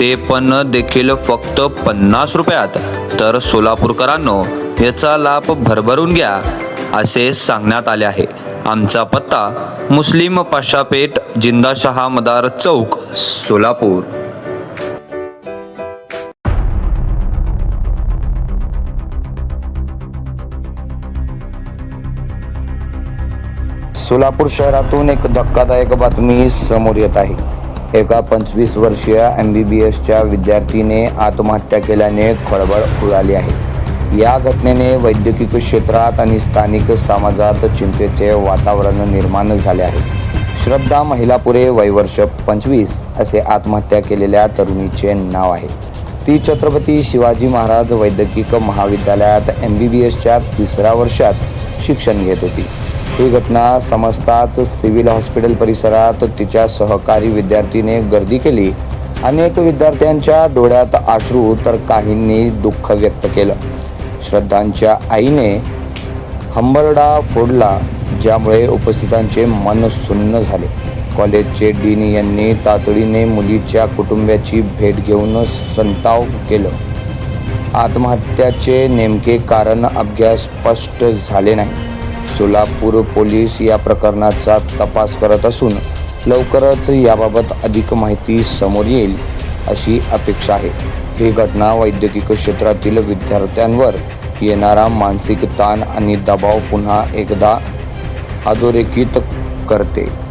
ते पण देखील फक्त पन्नास रुपयात. तर सोलापूरकरांनो याचा लाभ भरभरून घ्या असे सांगण्यात आले आहे. आमचा पत्ता मुस्लिम पाशापेठ जिंदाशहा मदार चौक सोलापूर. सोलापूर शहरातून एक धक्कादायक बातमी समोर येत आहे. एका पंचवीस वर्षीय एम बी बी एसच्या विद्यार्थीने आत्महत्या केल्याने खळबळ उडाली आहे. या घटनेने वैद्यकीय क्षेत्रात आणि स्थानिक समाजात चिंतेचे वातावरण निर्माण झाले आहे. श्रद्धा महिलापुरे वयवर्ष पंचवीस असे आत्महत्या केलेल्या तरुणीचे नाव आहे. ती छत्रपती शिवाजी महाराज वैद्यकीय महाविद्यालयात एम बी बी एसच्या तिसऱ्या वर्षात शिक्षण घेत होती. ही घटना समजताच सिव्हिल हॉस्पिटल परिसरात तिच्या सहकारी विद्यार्थीने गर्दी केली. अनेक विद्यार्थ्यांच्या डोळ्यात आश्रू तर काहींनी दुःख व्यक्त केलं. श्रद्धांच्या आईने हंबरडा फोडला ज्यामुळे उपस्थितांचे मन सुन्न झाले. कॉलेजचे डीन यांनी तातडीने मुलीच्या कुटुंबियाची भेट घेऊन संताव केलं. आत्महत्याचे नेमके कारण अभ्यास स्पष्ट झाले नाही. सोलापूर पोलीस या प्रकरणाचा तपास करत असून लवकरच याबाबत अधिक माहिती समोर येईल अशी अपेक्षा आहे. ही घटना वैद्यकीय क्षेत्रातील विद्यार्थ्यांवर येणारा मानसिक ताण आणि दबाव पुन्हा एकदा अधोरेखित करते.